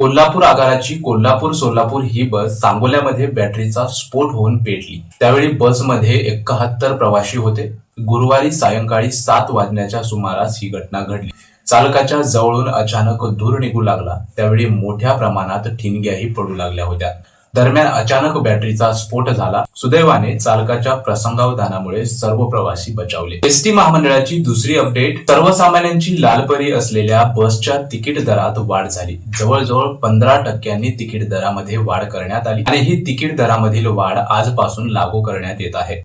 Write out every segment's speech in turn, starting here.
कोल्हापूर आगाराची कोल्हापूर सोलापूर ही बस सांगोल्यामध्ये बॅटरीचा स्फोट होऊन पेटली. त्यावेळी बसमध्ये एकाहत्तर प्रवासी होते. गुरुवारी सायंकाळी सात वाजण्याच्या सुमारास ही घटना घडली. चालकाच्या जवळून अचानक धूर निघू लागला. त्यावेळी मोठ्या प्रमाणात ठिणग्याही पडू लागल्या होत्या. दरम्यान अचानक बॅटरीचा स्फोट झाला. सुदैवाने चालकाच्या प्रसंगावधानामुळे सर्व प्रवासी बचावले. एसटी महामंडळाची दुसरी अपडेट सर्वसामान्यांची लालपरी असलेल्या बसच्या तिकीट दरात वाढ झाली. जवळजवळ पंधरा टक्क्यांनी तिकीट दरामध्ये वाढ करण्यात आली आणि ही तिकीट दरामधील वाढ आजपासून लागू करण्यात येत आहे.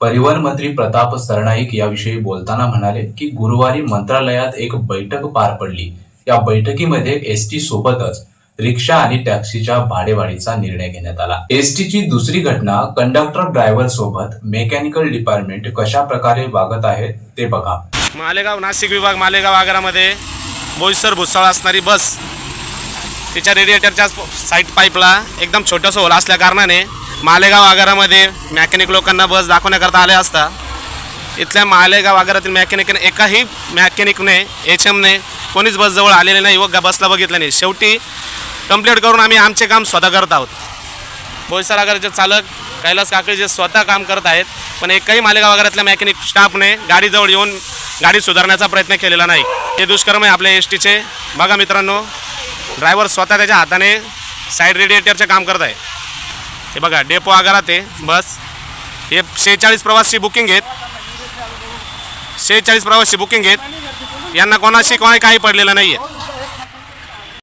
परिवहन मंत्री प्रताप सरनाईक याविषयी बोलताना म्हणाले की गुरुवारी मंत्रालयात एक बैठक पार पडली. या बैठकीमध्ये एसटी सोबतच रिक्षा आणि टॅक्सीच्या भाडेवाढीचा निर्णय घेण्यात आला. एसटीची दुसरी घटना कंडक्टर ड्रायव्हर सोबत मेकॅनिकल डिपार्टमेंट कशा प्रकारे वागत आहे ते बघा. मालेगाव नाशिक विभाग मालेगाव आगारामध्ये बोईसर भुसावळ असणारी बस तिच्या रेडिएटरच्या साईड पाईपला एकदम छोटंसं होल असल्या कारणाने मालेगाव आगारामध्ये मॅकॅनिक लोकांना बस दाखवण्याकरता आले असता इथल्या मालेगाव आगारातील मॅकॅनिकने एकाही मॅकॅनिकने एच एमने कोणीच बस जवळ आलेले नाही व बसला बघितलं नाही. शेवटी कंप्लीट करून आम्ही आमचे काम स्वतः करत आहोत. बोईसर चालक कैलास काकडे जे स्वतः काम करत आहेत पण एकही मालेगाव आगारातल्या मेकॅनिक स्टाफने गाडीजवळ येऊन गाडी सुधारण्याचा प्रयत्न केलेला नाही. हे दुष्कर्म आहे आपल्या एस टीचे बघा मित्रांनो ड्रायव्हर स्वतः त्याच्या हाताने साईड रेडिएटरचे काम करत आहे. हे बघा डेपो आगारात आहे बस. हे शेहेचाळीस प्रवासी बुकिंग घेत शेहेचाळीस प्रवासी बुकिंग घेत यांना कोणाशी कोणाही काही पडलेलं नाही आहे